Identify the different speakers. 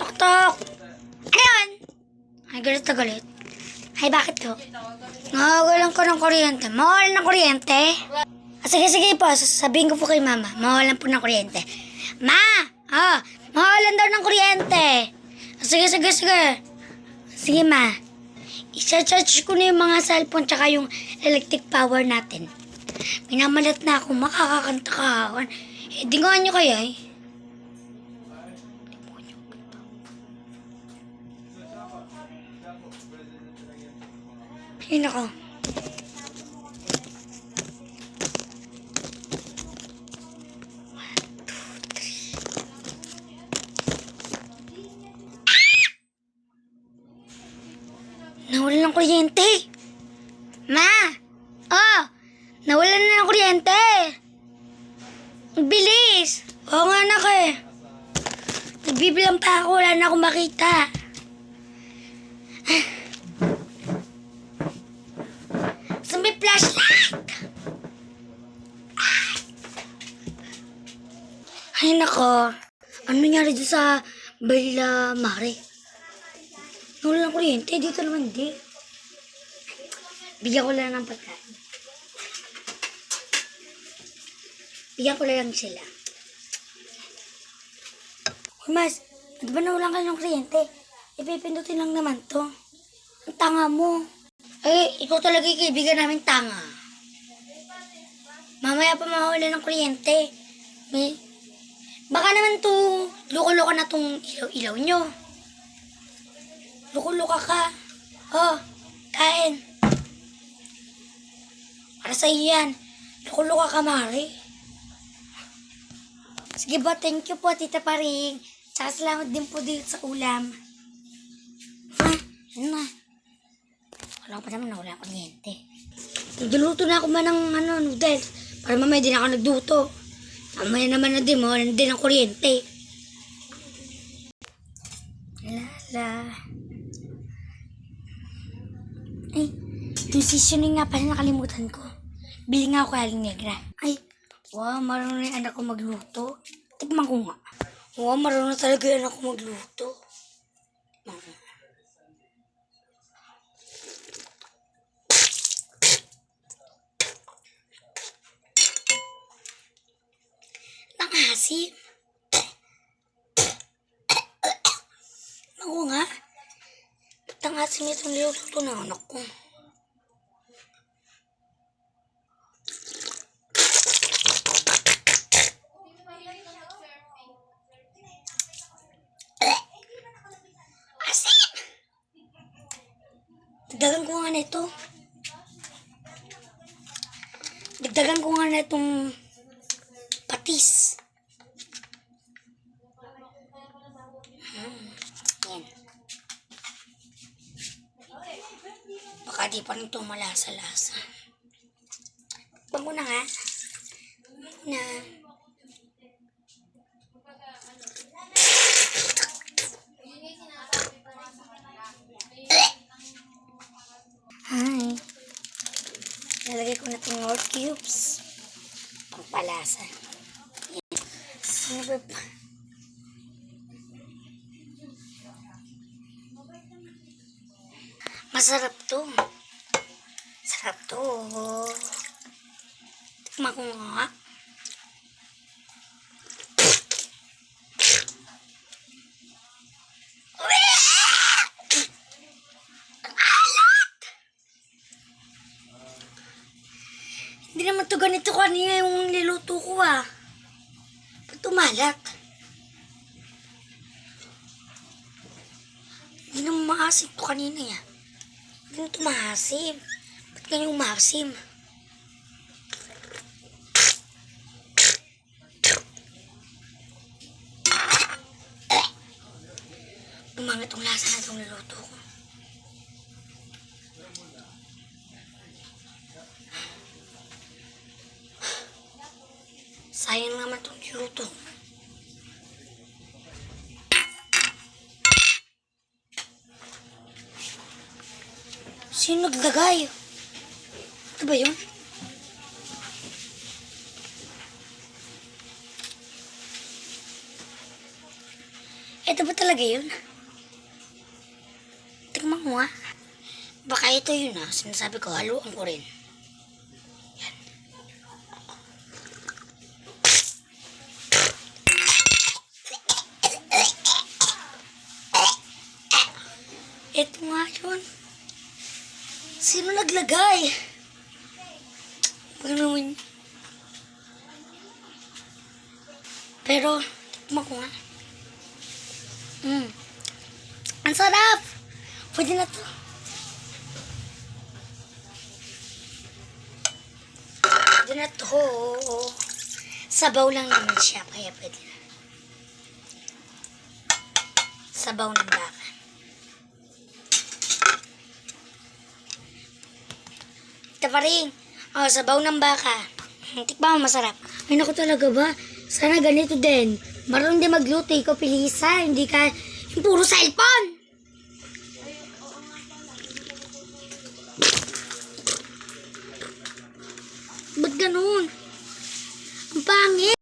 Speaker 1: Tok tok! Ano yun? Ay, galit na galit. Ay, bakit to? Nawawalan ko ng kuryente. Mawalan ng kuryente? Ah, sige, sige po. Sasabihin ko po kay mama. Mawalan po ng kuryente. Ma! Ah, mawalan daw ng kuryente. Ah, sige, sige, sige. Sige, ma. Isa-charge ko na yung mga cellphone tsaka yung electric power natin. Minamalat na ako makakakanta kahapon. Eh, di nga nyo kaya eh. Ay, nako. Nawala ng kuryente. Ng kuryente. Bilis. Oo nga anak eh. Nagbibilang pa ako. Wala na akong makita. Sa may flashlight! Ay, nako. Ano nangyari dyan sa Bella Mare? Nawala ng kuryente. Dito naman di. Bigyan ko lang ng pagkain. Bigyan ko lang sila. Uy, Mas, di ba nawalan ka ng kuryente? Ipipindutin lang naman to. Ang tanga mo. Ay, ikaw talaga yung kaibigan namin tanga. Mamaya pa mawala ng kuryente. May... Baka naman to, loko-loko na tong ilaw-ilaw nyo. Loko-loka ka. Oh, kain. Para sa iyo yan. Loko-loka ka, Mari. Sige ba, thank you po, Tita Paring. Tsaka salamat din po dito sa ulam. Ha? Ano na? Wala pa naman na wala kuryente. Nagluluto na ako man ng ano, noodles. Para mamaya din ako nagluto. Mamaya naman na din, mawalan din ang kuryente. Lala. Ay, yung seasoning nga pala nakalimutan ko. Bili nga ako kay Negra. Ay, wow, marunong yung anak ko magluto. Tikman ko nga. Wow, marunong talaga yung anak ko magluto. Nangasim. Ako nga. Ba't ang asim itong niluto ng anak ko? Dagdagan ko nga na ito. Dagdagan ko nga na itong patis. Hmm. Baka di pa rin ito malasa-lasa. Bago na nga. Na. Nalagay ko na itong North Cubes. Pangpalasa. Yan. Sino ba? Masarap to. Sarap to. Tikman ko nga. Hindi naman to ganito kanina yung niluto ko ah. Ba't tumalat? Hindi naman maasim to kanina ya. Hindi na to maasim. Ba't ganyan umasim? Umangit tong lasa na itong niluto ko. Sayang naman itong luto. Sino naglagay? Ito ba yun? Ito ba talaga yun? Tingnan mo ah. Baka ito yun ah. Sinasabi ko, haluan ko rin. Ito nga yun. Sino naglagay? Yun? Pero, tikman ko nga. Mm. Ang sarap! Pwede na to. Pwede na to. Sabaw lang naman siya, kaya pwede na. Sabaw ng baka. Ito pa rin. Oh, sabaw ng baka. Tikman mo, masarap. Ay, naku talaga ba? Sana ganito din. Marunong din magluto. Ikaw pilisa. Hindi ka... Yung puro cellphone. Ba't ganun? Ang pangit.